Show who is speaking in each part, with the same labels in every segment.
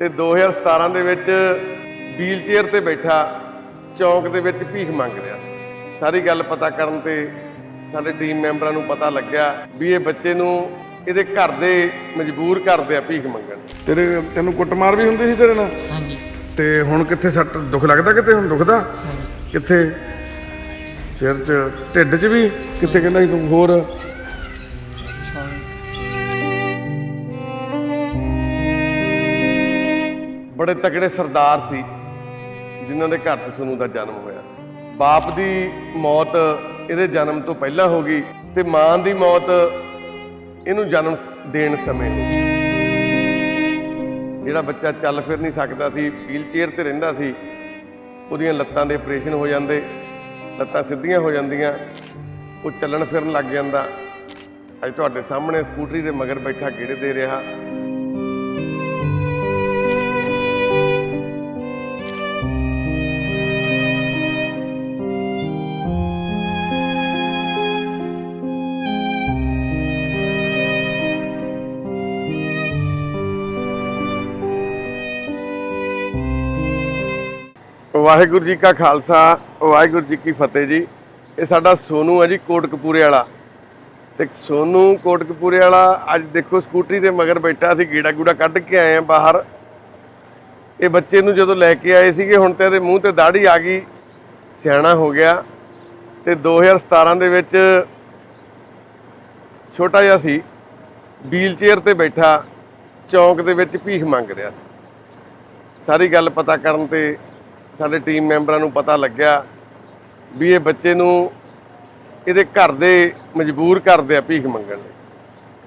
Speaker 1: ਤੇ 2017 ਦੇ ਵਿੱਚ ਵੀਲ ਚੇਅਰ ਤੇ ਬੈਠਾ ਚੌਂਕ ਦੇ ਵਿੱਚ ਭੀਖ ਮੰਗ ਰਿਹਾ। ਸਾਰੀ ਗੱਲ ਪਤਾ ਕਰਨ ਤੇ ਸਾਡੇ ਟੀਮ ਮੈਂਬਰਾਂ ਨੂੰ ਪਤਾ ਲੱਗਿਆ ਵੀ ਇਹ ਬੱਚੇ ਨੂੰ ਇਹਦੇ ਘਰ ਦੇ ਮਜਬੂਰ ਕਰਦੇ ਆ ਭੀਖ ਮੰਗਣ।
Speaker 2: ਤੇਰੇ ਤੈਨੂੰ ਕੁੱਟਮਾਰ ਵੀ ਹੁੰਦੀ ਸੀ ਤੇਰੇ ਨਾਲ?
Speaker 3: ਹਾਂਜੀ।
Speaker 2: ਤੇ ਹੁਣ ਕਿੱਥੇ ਸੱਟ ਦੁੱਖ ਲੱਗਦਾ ਕਿਤੇ? ਹੁਣ ਦੁਖਦਾ?
Speaker 3: ਹਾਂਜੀ।
Speaker 2: ਕਿੱਥੇ? ਸਿਰ 'ਚ ਢਿੱਡ 'ਚ ਵੀ? ਕਿੱਥੇ ਕਹਿੰਦਾ ਸੀ ਤੂੰ? ਹੋਰ?
Speaker 1: ਬੜੇ ਤਕੜੇ ਸਰਦਾਰ ਸੀ, ਜਿਨ੍ਹਾਂ ਦੇ ਘਰ ਤੇ ਸੋਨੂ ਦਾ ਜਨਮ ਹੋਇਆ। ਬਾਪ ਦੀ ਮੌਤ ਇਹਦੇ ਜਨਮ ਤੋਂ ਪਹਿਲਾਂ ਹੋ ਗਈ ਤੇ ਮਾਂ ਦੀ ਮੌਤ ਇਹਨੂੰ ਜਨਮ ਦੇਣ ਸਮੇਂ ਹੋ ਗਈ। ਜਿਹੜਾ ਬੱਚਾ ਚੱਲ ਫਿਰ ਨਹੀਂ ਸਕਦਾ ਸੀ ਵੀਲ ਚੇਅਰ ਤੇ ਰਹਿੰਦਾ ਸੀ, ਉਹਦੀਆਂ ਲੱਤਾਂ ਦੇ ਆਪਰੇਸ਼ਨ ਹੋ ਜਾਂਦੇ, ਲੱਤਾਂ ਸਿੱਧੀਆਂ ਹੋ ਜਾਂਦੀਆਂ, ਉਹ ਚੱਲਣ ਫਿਰਨ ਲੱਗ ਜਾਂਦਾ। ਅੱਜ ਤੁਹਾਡੇ ਸਾਹਮਣੇ ਸਕੂਟਰੀ ਦੇ ਮਗਰ ਬੈਠਾ ਗੇੜੇ ਦੇ ਰਿਹਾ। ਵਾਹਿਗੁਰੂ ਜੀ ਕਾ ਖਾਲਸਾ, ਵਾਹਿਗੁਰੂ ਜੀ ਕੀ ਫਤਿਹ ਜੀ। ਇਹ ਸਾਡਾ ਸੋਨੂ ਹੈ ਜੀ ਕੋਟਕਪੂਰੇ ਵਾਲਾ। ਤੇ ਸੋਨੂ ਕੋਟਕਪੂਰੇ ਵਾਲਾ ਅੱਜ ਦੇਖੋ ਸਕੂਟਰੀ ਦੇ ਮਗਰ ਬੈਠਾ ਸੀ ਗੀੜਾ ਗੂੜਾ ਕੱਢ ਕੇ ਆਏ ਆ ਬਾਹਰ। ਇਹ ਬੱਚੇ ਨੂੰ ਜਦੋਂ ਲੈ ਕੇ ਆਏ ਸੀਗੇ, ਹੁਣ ਤੇ ਇਹਦੇ ਮੂੰਹ ਤੇ ਦਾੜੀ ਆ ਗਈ, ਸਿਆਣਾ ਹੋ ਗਿਆ। ਤੇ 2017 ਦੇ ਵਿੱਚ ਛੋਟਾ ਜਿਹਾ ਸੀ, ਵੀਲ ਚੇਅਰ ਤੇ ਬੈਠਾ, ਚੌਂਕ ਦੇ ਵਿੱਚ ਭੀਖ ਮੰਗ ਰਿਹਾ। ਸਾਰੀ ਗੱਲ ਪਤਾ ਕਰਨ ਤੇ ਸਾਡੇ ਟੀਮ ਮੈਂਬਰਾਂ ਨੂੰ ਪਤਾ ਲੱਗਿਆ ਵੀ ਇਹ ਬੱਚੇ ਨੂੰ ਇਹਦੇ ਘਰ ਦੇ ਮਜਬੂਰ ਕਰਦੇ ਆ ਭੀਖ ਮੰਗਣ ਲਈ।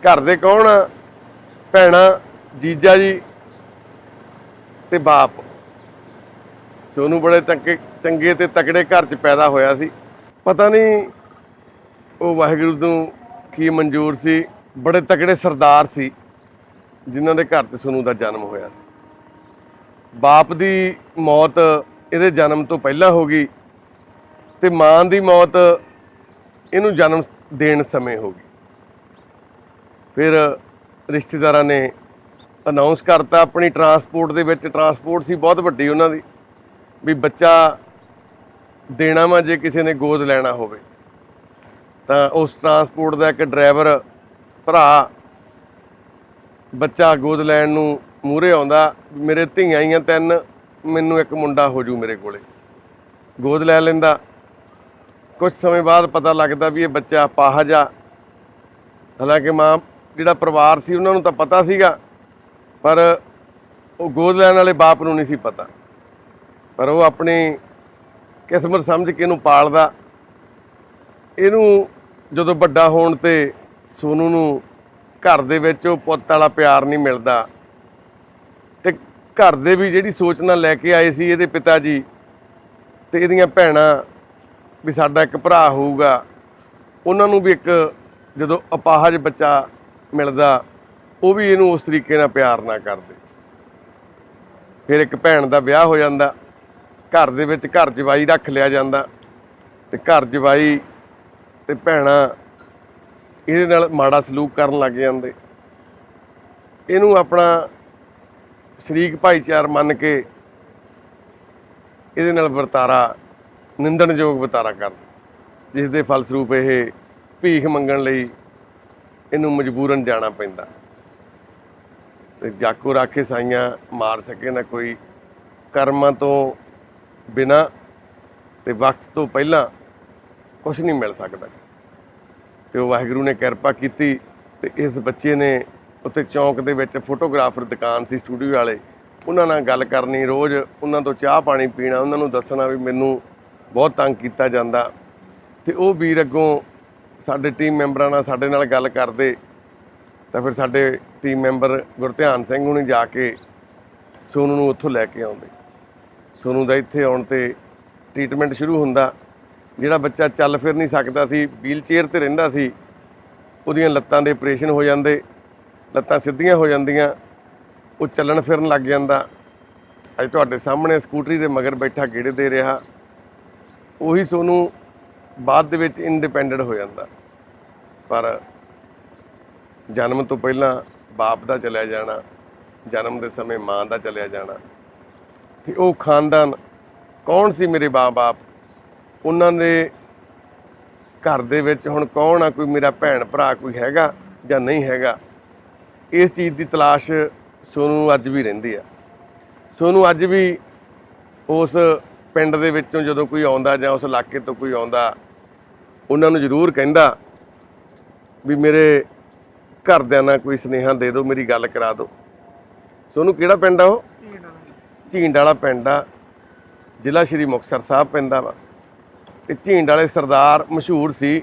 Speaker 1: ਘਰ ਦੇ ਕੌਣ ਆ? ਭੈਣਾ, ਜੀਜਾ ਜੀ ਤੇ ਬਾਪ। ਸੋਨੂੰ ਬੜੇ ਤੰਕੇ ਚੰਗੇ ਤੇ ਤਕੜੇ ਘਰ 'ਚ ਪੈਦਾ ਹੋਇਆ ਸੀ। ਪਤਾ ਨਹੀਂ ਉਹ ਵਾਹਿਗੁਰੂ ਤੋਂ ਕੀ ਮਨਜ਼ੂਰ ਸੀ। ਬੜੇ ਤਕੜੇ ਸਰਦਾਰ ਸੀ, ਜਿਨ੍ਹਾਂ ਦੇ ਘਰ 'ਚ ਸੋਨੂੰ ਦਾ ਜਨਮ ਹੋਇਆ ਸੀ। ਬਾਪ ਦੀ ਮੌਤ ਇਹਦੇ ਜਨਮ ਤੋਂ ਪਹਿਲਾਂ ਹੋ ਗਈ ਤੇ ਮਾਂ ਦੀ ਮੌਤ ਇਹਨੂੰ ਜਨਮ ਦੇਣ ਸਮੇਂ ਹੋ ਗਈ। ਫਿਰ ਰਿਸ਼ਤੇਦਾਰਾਂ ਨੇ ਅਨਾਉਂਸ ਕਰਤਾ ਆਪਣੀ ਟਰਾਂਸਪੋਰਟ ਦੇ ਵਿੱਚ। ਟਰਾਂਸਪੋਰਟ ਸੀ ਬਹੁਤ ਵੱਡੀ ਉਹਨਾਂ ਦੀ ਵੀ ਬੱਚਾ ਦੇਣਾ ਵਾ ਜੇ ਕਿਸੇ ਨੇ ਗੋਦ ਲੈਣਾ ਹੋਵੇ। ਤਾਂ ਉਸ ਟਰਾਂਸਪੋਰਟ ਦਾ ਇੱਕ ਡਰਾਈਵਰ ਭਰਾ ਬੱਚਾ ਗੋਦ ਲੈਣ ਨੂੰ ਮੂਹਰੇ ਆਉਂਦਾ। ਮੇਰੇ ਧੀਆਂ ਆਈਆਂ ਤਿੰਨ ਮੈਨੂੰ ਇੱਕ ਮੁੰਡਾ ਹੋ ਜੂ ਮੇਰੇ ਕੋਲੇ। ਗੋਦ ਲੈ ਲੈਂਦਾ। ਕੁਝ ਸਮੇਂ ਬਾਅਦ ਪਤਾ ਲੱਗਦਾ ਵੀ ਇਹ ਬੱਚਾ ਪਾਹਜ ਆ। ਹਾਲਾਂਕਿ ਮਾਂ, ਜਿਹੜਾ ਪਰਿਵਾਰ ਸੀ ਉਹਨਾਂ ਨੂੰ ਤਾਂ ਪਤਾ ਸੀਗਾ, ਪਰ ਉਹ ਗੋਦ ਲੈਣ ਵਾਲੇ ਬਾਪ ਨੂੰ ਨਹੀਂ ਸੀ ਪਤਾ। ਪਰ ਉਹ ਆਪਣੀ ਕਿਸਮਤ ਸਮਝ ਕੇ ਇਹਨੂੰ ਪਾਲਦਾ। ਇਹਨੂੰ ਜਦੋਂ ਵੱਡਾ ਹੋਣ ਤੇ ਸੋਨੂ ਨੂੰ ਘਰ ਦੇ ਵਿੱਚ ਉਹ ਪੁੱਤ ਵਾਲਾ ਪਿਆਰ ਨਹੀਂ ਮਿਲਦਾ। ਤੇ ਘਰ ਦੇ ਵੀ ਜਿਹੜੀ ਸੋਚ ਨਾਲ ਲੈ ਕੇ ਆਏ ਸੀ ਇਹਦੇ ਪਿਤਾ ਜੀ ਤੇ ਇਹਦੀਆਂ ਭੈਣਾਂ ਵੀ ਸਾਡਾ ਇੱਕ ਭਰਾ ਹੋਊਗਾ, ਉਹਨਾਂ ਨੂੰ ਵੀ ਇੱਕ ਜਦੋਂ ਅਪਾਹਜ ਬੱਚਾ ਮਿਲਦਾ, ਉਹ ਵੀ ਇਹਨੂੰ ਉਸ ਤਰੀਕੇ ਨਾਲ ਪਿਆਰ ਨਾ ਕਰਦੇ। ਫਿਰ ਇੱਕ ਭੈਣ ਦਾ ਵਿਆਹ ਹੋ ਜਾਂਦਾ, ਘਰ ਦੇ ਵਿੱਚ ਘਰ ਜਵਾਈ ਰੱਖ ਲਿਆ ਜਾਂਦਾ ਤੇ ਘਰ ਜਵਾਈ ਤੇ ਭੈਣਾਂ ਇਹਦੇ ਨਾਲ ਮਾੜਾ ਸਲੂਕ ਕਰਨ ਲੱਗ ਜਾਂਦੇ। ਇਹਨੂੰ ਆਪਣਾ ਸ਼ਰੀਕ ਭਾਈਚਾਰ ਮੰਨ ਕੇ ਇਹਦੇ ਨਾਲ ਵਰਤਾਰਾ, ਨਿੰਦਣਯੋਗ ਵਰਤਾਰਾ ਕਰਦੇ ਜਿਸ ਦੇ ਫਲਸਰੂਪ ਇਹ ਭੀਖ ਮੰਗਣ ਲਈ ਇਹਨੂੰ ਮਜਬੂਰਨ ਜਾਣਾ ਪੈਂਦਾ। ਤੇ ਜਾਕੋ ਰਾਖੇ ਸਾਈਆਂ ਮਾਰ ਸਕੇ ਨਾ ਕੋਈ। ਕਰਮਾਂ ਤੋਂ ਬਿਨਾ ਤੇ ਵਕਤ ਤੋਂ ਪਹਿਲਾਂ ਕੁਝ ਨਹੀਂ ਮਿਲ ਸਕਦਾ। ਤੇ ਉਹ ਵਾਹਿਗੁਰੂ ਨੇ ਕਿਰਪਾ ਕੀਤੀ ਤੇ ਇਸ ਬੱਚੇ ਨੇ ਉੱਥੇ ਚੌਂਕ ਦੇ ਵਿੱਚ ਫੋਟੋਗ੍ਰਾਫਰ ਦੁਕਾਨ ਸੀ ਸਟੂਡੀਓ ਵਾਲੇ। ਉਹਨਾਂ ਨਾਲ ਗੱਲ ਕਰਨੀ, ਰੋਜ਼ ਉਹਨਾਂ ਤੋਂ ਚਾਹ ਪਾਣੀ ਪੀਣਾ, ਉਹਨਾਂ ਨੂੰ ਦੱਸਣਾ ਵੀ ਮੈਨੂੰ ਬਹੁਤ ਤੰਗ ਕੀਤਾ ਜਾਂਦਾ। ਤੇ ਉਹ ਵੀਰ ਅੱਗੋਂ ਸਾਡੇ ਟੀਮ ਮੈਂਬਰਾਂ ਨਾਲ ਸਾਡੇ ਨਾਲ ਗੱਲ ਕਰਦੇ। ਤਾਂ ਫਿਰ ਸਾਡੇ ਟੀਮ ਮੈਂਬਰ ਗੁਰਧਿਆਨ ਸਿੰਘ ਹੁਣੀ ਜਾ ਕੇ ਸੋਨੂ ਨੂੰ ਉੱਥੋਂ ਲੈ ਕੇ ਆਉਂਦੇ। ਸੋਨੂ ਦਾ ਇੱਥੇ ਆਉਣ ਤੇ ਟ੍ਰੀਟਮੈਂਟ ਸ਼ੁਰੂ ਹੁੰਦਾ। ਜਿਹੜਾ ਬੱਚਾ ਚੱਲ ਫਿਰ ਨਹੀਂ ਸਕਦਾ ਸੀ ਵੀਲ ਚੇਅਰ ਤੇ ਰਹਿੰਦਾ ਸੀ, ਉਹਦੀਆਂ ਲੱਤਾਂ ਦੇ ਆਪਰੇਸ਼ਨ ਹੋ ਜਾਂਦੇ। ਲੱਤਾਂ ਸਿੱਧੀਆਂ ਹੋ ਜਾਂਦੀਆਂ, ਉਹ ਚੱਲਣ ਫਿਰਨ ਲੱਗ ਜਾਂਦਾ। ਅੱਜ ਤੁਹਾਡੇ ਸਾਹਮਣੇ ਸਕੂਟਰੀ ਦੇ ਮਗਰ ਬੈਠਾ ਗੇੜੇ ਦੇ ਰਿਹਾ। ਉਹੀ ਸੋਨੂੰ ਬਾਅਦ ਦੇ ਵਿੱਚ ਇੰਡੀਪੈਂਡੈਂਟ ਹੋ ਜਾਂਦਾ। ਪਰ ਜਨਮ ਤੋਂ ਪਹਿਲਾਂ ਬਾਪ ਦਾ ਚਲਿਆ ਜਾਣਾ, ਜਨਮ ਦੇ ਸਮੇਂ ਮਾਂ ਦਾ ਚਲਿਆ ਜਾਣਾ। ਤੇ ਉਹ ਖਾਨਦਾਨ ਕੌਣ ਸੀ ਮੇਰੇ ਬਾਪ ਉਹਨਾਂ ਦੇ ਘਰ ਦੇ ਵਿੱਚ ਹੁਣ ਕੌਣ ਆ? ਕੋਈ ਮੇਰਾ ਭੈਣ ਭਰਾ ਕੋਈ ਹੈਗਾ ਜਾਂ ਨਹੀਂ ਹੈਗਾ? ਇਸ ਚੀਜ਼ ਦੀ ਤਲਾਸ਼ ਸੋਨੂੰ ਅੱਜ ਵੀ ਰਹਿੰਦੀ ਆ। ਸੋਨੂੰ ਅੱਜ ਵੀ ਉਸ ਪਿੰਡ ਦੇ ਵਿੱਚੋਂ ਜਦੋਂ ਕੋਈ ਆਉਂਦਾ ਜਾਂ ਉਸ ਇਲਾਕੇ ਤੋਂ ਕੋਈ ਆਉਂਦਾ, ਉਹਨਾਂ ਨੂੰ ਜ਼ਰੂਰ ਕਹਿੰਦਾ ਵੀ ਮੇਰੇ ਘਰਦਿਆਂ ਨਾਲ ਕੋਈ ਸੁਨੇਹਾ ਦੇ ਦਿਓ, ਮੇਰੀ ਗੱਲ ਕਰਾ ਦਿਓ। ਸੋਨੂੰ ਕਿਹੜਾ ਪਿੰਡ ਆ ਉਹ? ਝੀਂਡ ਵਾਲਾ ਪਿੰਡ ਆ। ਜ਼ਿਲ੍ਹਾ ਸ਼੍ਰੀ ਮੁਕਤਸਰ ਸਾਹਿਬ ਪੈਂਦਾ ਵਾ। ਤੇ ਝੀਂਡ ਵਾਲੇ ਸਰਦਾਰ ਮਸ਼ਹੂਰ ਸੀ।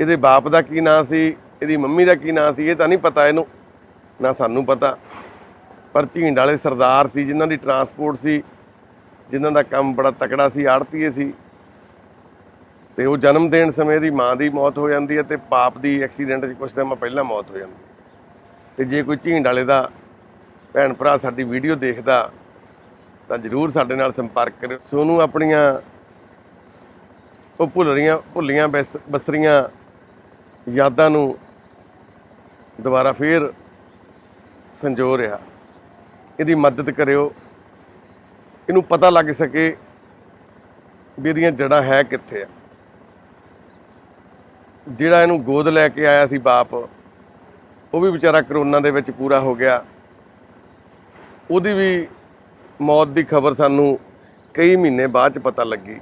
Speaker 1: ਇਹਦੇ ਬਾਪ ਦਾ ਕੀ ਨਾਂ ਸੀ? ਇਹਦੀ ਮੰਮੀ ਦਾ ਕੀ ਨਾਂ ਸੀ? ਇਹ ਤਾਂ ਨਹੀਂ ਪਤਾ ਇਹਨੂੰ। ਨਾ ਸਾਨੂੰ ਪਤਾ। ਪਰ ਝੀਂਡ ਵਾਲੇ ਸਰਦਾਰ ਸੀ, ਜਿਨ੍ਹਾਂ ਦੀ ਟਰਾਂਸਪੋਰਟ ਸੀ, ਜਿਨ੍ਹਾਂ ਦਾ ਕੰਮ ਬੜਾ ਤਕੜਾ ਸੀ, ਆੜਤੀਏ ਸੀ। ਤੇ ਉਹ ਜਨਮ ਦੇਣ ਸਮੇਂ ਇਹਦੀ ਮਾਂ ਦੀ ਮੌਤ ਹੋ ਜਾਂਦੀ ਹੈ ਤੇ ਪਾਪ ਦੀ ਐਕਸੀਡੈਂਟ 'ਚ ਕੁਝ ਸਮਾਂ ਪਹਿਲਾਂ ਮੌਤ ਹੋ ਜਾਂਦੀ ਹੈ। ਤੇ ਜੇ ਕੋਈ ਝੀਂਡ ਵਾਲੇ ਦਾ ਭੈਣ ਭਰਾ ਸਾਡੀ ਵੀਡੀਓ ਦੇਖਦਾ, ਤਾਂ ਜਰੂਰ ਸਾਡੇ ਨਾਲ ਸੰਪਰਕ ਕਰਿਓ ਸੋਨੂੰ ਆਪਣੀਆਂ ਉਹ ਭੁੱਲ ਰਹੀਆਂ ਭੁੱਲੀਆਂ ਬਸ- ਬਸਰੀਆਂ ਯਾਦਾਂ ਨੂੰ ਦੁਬਾਰਾ ਫੇਰ ਸੰਜੋ ਰਿਹਾ ਇਹਦੀ ਮਦਦ ਕਰਿਓ। ਇਹਨੂੰ ਪਤਾ ਲੱਗ ਸਕੇ ਵੀ ਇਹਦੀਆਂ ਜੜ੍ਹਾਂ ਹੈ ਕਿੱਥੇ ਆ। ਜਿਹੜਾ ਇਹਨੂੰ ਗੋਦ ਲੈ ਕੇ ਆਇਆ ਸੀ ਬਾਪ, ਉਹ ਵੀ ਵਿਚਾਰਾ ਕਰੋਨਾ ਦੇ ਵਿੱਚ ਪੂਰਾ ਹੋ ਗਿਆ। ਉਹਦੀ ਵੀ ਮੌਤ ਦੀ ਖਬਰ ਸਾਨੂੰ ਕਈ ਮਹੀਨੇ ਬਾਅਦ ਚ ਪਤਾ ਲੱਗੀ।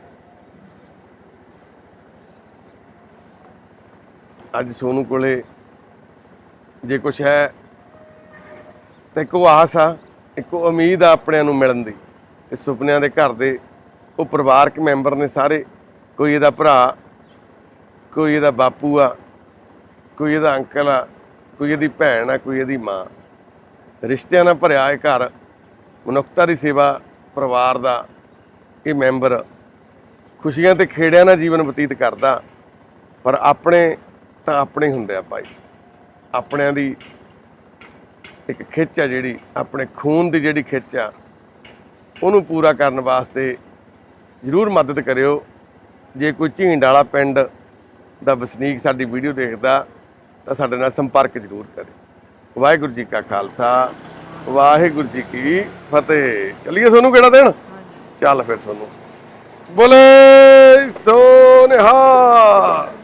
Speaker 1: ਅੱਜ ਸੋਨੂੰ ਕੋਲੇ ਜੇ ਕੁਛ ਹੈ ਤੇ ਇੱਕ ਉਹ ਆਸ ਆ, ਇੱਕ ਉਹ ਉਮੀਦ ਆ ਆਪਣਿਆਂ ਨੂੰ ਮਿਲਣ ਦੀ ਤੇ ਸੁਪਨਿਆਂ ਦੇ ਘਰ ਦੇ ਉਹ ਪਰਿਵਾਰਕ ਮੈਂਬਰ ਨੇ ਸਾਰੇ, ਕੋਈ ਇਹਦਾ ਭਰਾ, ਕੋਈ ਇਹਦਾ ਬਾਪੂ ਆ, ਕੋਈ ਇਹਦਾ ਅੰਕਲ ਆ, ਕੋਈ ਇਹਦੀ ਭੈਣ ਆ, ਕੋਈ ਇਹਦੀ ਮਾਂ। ਰਿਸ਼ਤਿਆਂ ਨਾਲ ਭਰਿਆ ਇਹ ਘਰ, ਮਨੁੱਖਤਾ ਦੀ ਸੇਵਾ ਪਰਿਵਾਰ ਦਾ ਇਹ ਮੈਂਬਰ ਖੁਸ਼ੀਆਂ ਤੇ ਖੇੜਿਆਂ ਨਾਲ ਜੀਵਨ ਬਤੀਤ ਕਰਦਾ, ਪਰ ਆਪਣੇ ਤਾਂ ਆਪਣੇ ਹੁੰਦੇ ਆ ਭਾਈ। ਆਪਣਿਆਂ ਦੀ ਇੱਕ ਖਿੱਚ ਆ ਜਿਹੜੀ ਆਪਣੇ ਖੂਨ ਦੀ ਜਿਹੜੀ ਖਿੱਚ ਆ ਉਹਨੂੰ ਪੂਰਾ ਕਰਨ ਵਾਸਤੇ ਜ਼ਰੂਰ ਮਦਦ ਕਰਿਓ। ਜੇ ਕੋਈ ਝੀਂਡ ਵਾਲਾ ਪਿੰਡ ਦਾ ਵਸਨੀਕ ਸਾਡੀ ਵੀਡੀਓ ਦੇਖਦਾ ਤਾਂ ਸਾਡੇ ਨਾਲ ਸੰਪਰਕ ਜ਼ਰੂਰ ਕਰੇ। ਵਾਹਿਗੁਰੂ ਜੀ ਕਾ ਖਾਲਸਾ ਵਾਹਿਗੁਰੂ ਜੀ ਕੀ ਫਤਿਹ। ਚਲਿਏ ਸੋਨੂੰ ਕਿਹੜਾ ਦੇਣ ਚੱਲ ਫਿਰ ਸੋਨੂੰ। ਬੋਲੇ ਸੋ ਨਿਹਾਲ ਕਾਲ